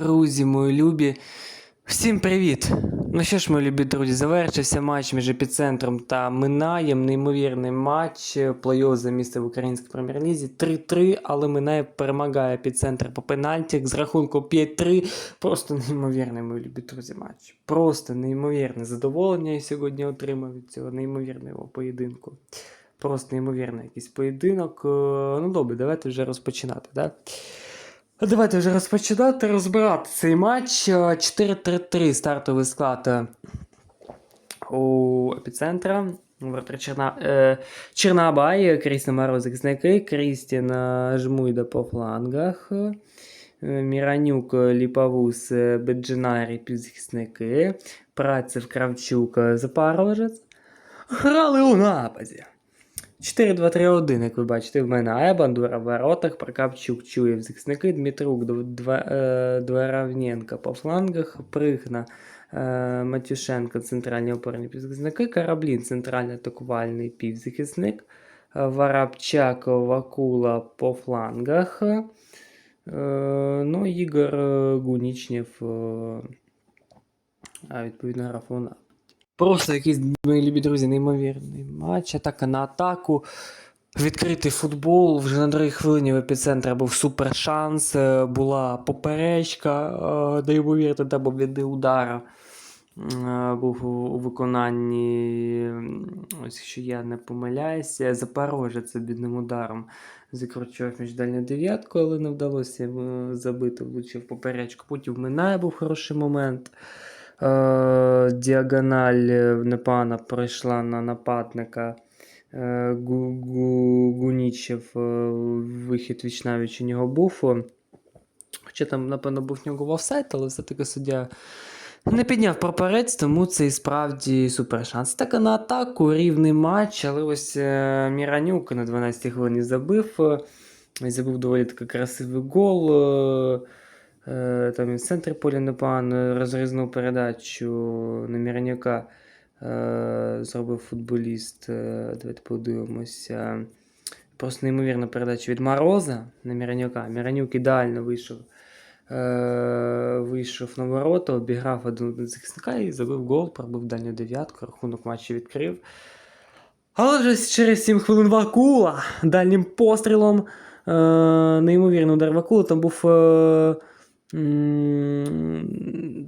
Друзі, мої любі, всім привіт! Ну що ж, мої любі друзі, завершився матч між епіцентром та Минаєм. Неймовірний матч плей-офф за місце в українській прем'єр-лізі. 3-3, але Минає перемагає епіцентр по пенальті з рахунку 5-3. Просто неймовірний, мої любі друзі, матч. Просто неймовірне задоволення я сьогодні отримав від цього неймовірного поєдинку. Просто неймовірний якийсь поєдинок. Е, Ну добре, давайте вже розпочинати. Да? Давайте вже розпочинати розбирати цей матч. Е, 4-3-3 стартовий склад е, у епіцентра. Вратар Черна, е, Чернабай, Крістін Маро захисники, Крістін е, Жмуйда по флангах, е, Міранюк, Ліпавус, е, Беджинарі півзахисники, Працев, Кравчук, е, Запорожець. Грали у нападі. 4-2-3-1, як ви бачите, в мене Ая, Бандура в воротах, Прокапчук, Чуєв, захисники, Дмитрук, е, Дворовненко по флангах, Пригна, е, Матюшенко, центральні опорні півзахисники, Караблін, центральний атакувальний півзахисник, е, Воробчак, Вакула по флангах, ну, Ігор Гунічнєв, а відповідно нападі. Просто якийсь, мої любі друзі, неймовірний матч, атака на атаку. Відкритий футбол. Вже на другій хвилині в епіцентрі був супер шанс, е, була поперечка, е, неймовірно, там був відний удар. е, Був у виконанні, ось якщо я не помиляюся, Запорожець бідним ударом закручував між дальню дев'ятку, але не вдалося забити, влучив поперечку. Потім Минає був хороший момент. Е, діагональ е, Непана пройшла на нападника. Е, Гу- Гу- Гунічев, вихід вічнавіч у нього був. Хоча там, напевно, був в нього офсайт, але все-таки суддя не підняв прапорець, тому це і справді супер шанс. Так на атаку, рівний матч, але ось Міранюк на 12-й хвилині забив. Забив доволі такий красивий гол. Е, Там і в центрі поля е, розрізнув передачу на Міранюка. Е, Зробив футболіст. Е, Давайте подивимося. Просто неймовірна передача від Мороза на Міранюка. Міранюк ідеально вийшов. Вийшов на ворота, обіграв один захисника і забив гол, пробив дальню дев'ятку, рахунок матчу відкрив. Але вже через 7 хвилин Вакула дальнім пострілом. Неймовірний удар Вакула. Там був.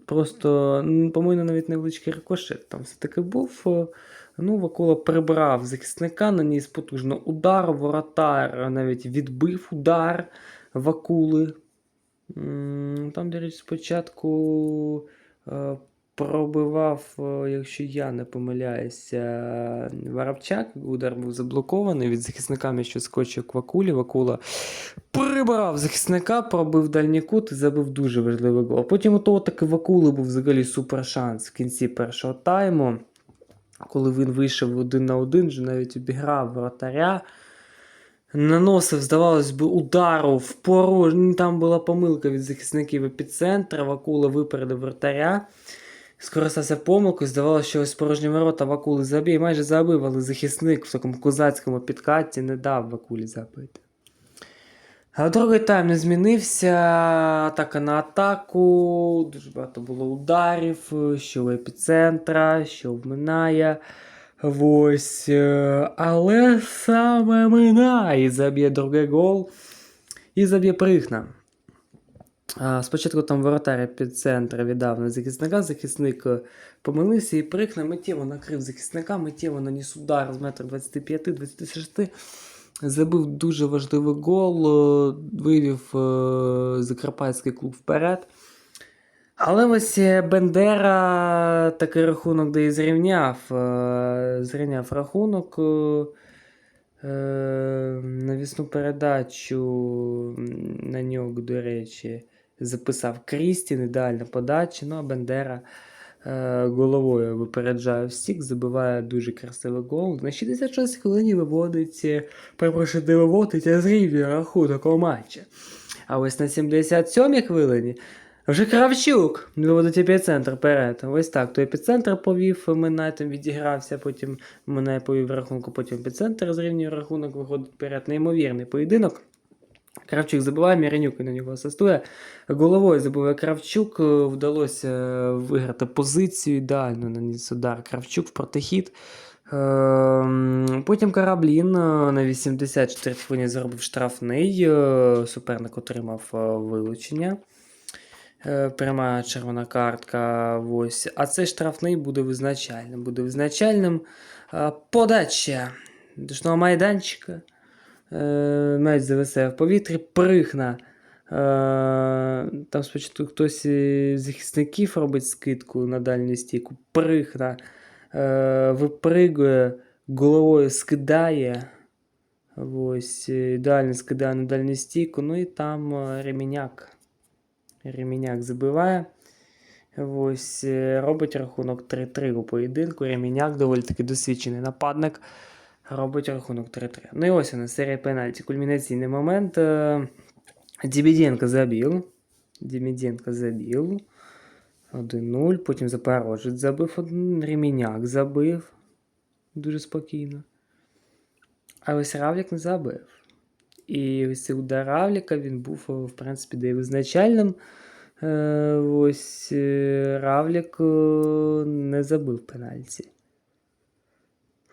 Просто, по-моєму, навіть невеличкий рикошет. Там все-таки був. Ну, Вакула прибрав захисника, наніс потужно удар. Воротар навіть відбив удар Вакули. Там, до речі, спочатку е, пробивав, е, якщо я не помиляюся, Воробчак. Удар був заблокований від захисника м'яч скочив к Вакулі. Вакула прибирав захисника, пробив дальній кут і забив дуже важливий гол. Потім у того таки Вакули був взагалі супер шанс в кінці першого тайму. Коли він вийшов один на один, вже навіть обіграв вратаря. Наносив, здавалось би, удару в порожню. Там була помилка від захисників епіцентра. Вакула випередив вратаря. Скористався помилкою, здавалося, що ось порожні ворота Вакули забій. Майже забив, але захисник в такому козацькому підкаті не дав Вакулі забити. Другий тайм не змінився. Атака на атаку. Дуже багато було ударів, що в епіцентра, що в Минає. Ось. е, Але саме Минає заб'є другий гол і заб'є Прихна. Спочатку там воротар під центр віддав на захисника. Захисник е, помилився і Прихна миттєво накрив захисника, миттєво наніс удар з метр 25-26. Забив дуже важливий гол, е, вивів е, Закарпатський клуб вперед. Але ось Бендера такий рахунок, де і зрівняв. Зрівняв рахунок. Навісну передачу на нього, до речі, записав Крістін, ідеальна подача. Ну а Бендера е, головою випереджає всіх, забиває дуже красивий гол. На 66 хвилині виводить, перепрошую, не виводить, а зрівнює рахунок у матчі. А ось на 77-й хвилині вже Кравчук виводить епіцентр вперед. Ось так. То епіцентр повів, Минай там відігрався, потім Минай повів рахунку, потім епіцентр зрівнює рахунок, виходить вперед. Неймовірний поєдинок. Кравчук забиває, Міранюк на нього асистує. Головою забиває Кравчук. е, Вдалося е, виграти позицію. Ідеально наніс удар Кравчук в протихід. Ем, Потім Караблін е, на 84 хвилині зробив штрафний. Суперник отримав вилучення. Пряма червона картка. Ось. А цей штрафний буде визначальним. Буде визначальним. Подача дошного майданчика. Е, М'яч зависає в повітрі, прихна. Е, Там спочатку хтось із захисників робить скидку на дальню стійку, прихна, е, випригує, головою скидає. Ось, ідеально скидає на дальню стійку. Ну і там Реміняк. Реміняк забиває. Ось, робить рахунок 3-3 у поєдинку. Реміняк доволі таки досвідчений нападник. Робить рахунок 3-3. Ну і ось вона серія пенальті. Кульмінаційний момент. Е, Дібіденко забив. Дібіденко забив. 1-0. Потім Запорожець забив один. Забив. Дуже спокійно. А ось Равлік не забив. І ось цей удар Равліка він був, е, в принципі, де й визначальним. Е, ось Равлік не забив пенальті.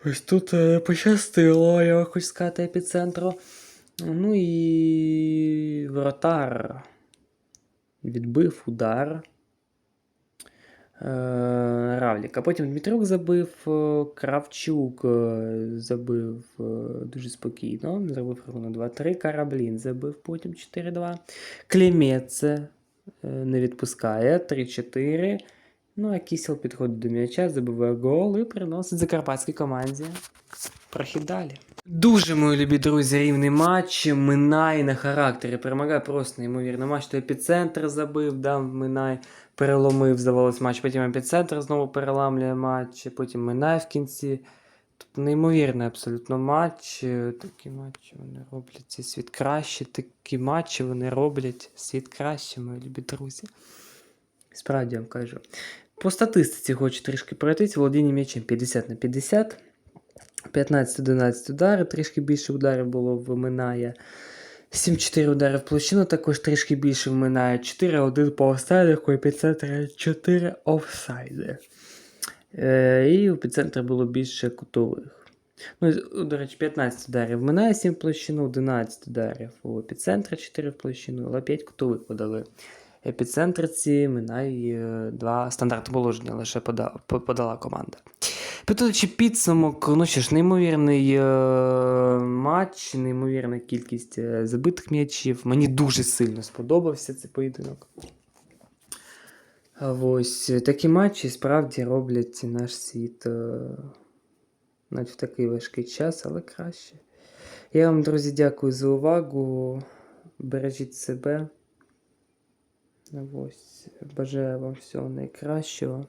Ось тут е, пощастило, я хочу сказати, епіцентру. Ну і вратар відбив удар. Е, Равліка. Потім Дмитрук забив, е, Кравчук забив дуже спокійно. Зробив рахунок 2-3. Караблін забив потім 4-2. Клімеце не відпускає 3-4. Ну, а Кісел підходить до м'яча, забиває гол і приносить закарпатській команді прохід далі. Дуже, мої любі друзі, рівний матч. Минай на характері. Перемагає просто неймовірно. Матч то епіцентр забив, да, Минай переломив, здавалось, матч. Потім епіцентр знову переламлює матч, потім Минай в кінці. Тобто неймовірний абсолютно матч. Такі матчі вони роблять цей світ краще. Такі матчі вони роблять світ краще, мої любі друзі. Справді я вам кажу. По статистиці хочу трішки пройтись. Володіння м'ячем 50 на 50. 15-11 удари, трішки більше ударів було в Минає. 7-4 удари в площину, також трішки більше в Минає. 4-1 по офсайдах, у епіцентрі 4 офсайди. Е, і у епіцентрі було більше кутових. Ну, до речі, 15 ударів в Минає 7 в площину, 11 ударів у епіцентрі 4 в площину, але 5 кутових подали. Епіцентрці Минай 2 стандарти положення лише подала, подала команда. Підводячи підсумок, ну що ж, неймовірний е, матч, неймовірна кількість е, забитих м'ячів. Мені дуже сильно сподобався цей поєдинок. Ось е, такі матчі справді роблять наш світ е, навіть в такий важкий час, але краще. Я вам, друзі, дякую за увагу. Бережіть себе. Ось, бажаю вам всього найкращого.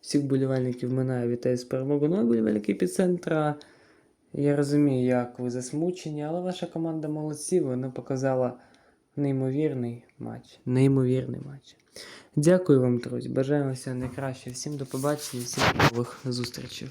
Всіх болівальників минає вітаю з перемогою. Ну, болівальники епіцентра. Я розумію, як ви засмучені, але ваша команда молодці, вона показала неймовірний матч. Неймовірний матч. Дякую вам, друзі. Бажаю вам всього найкраще. Всім до побачення, всім нових зустрічей.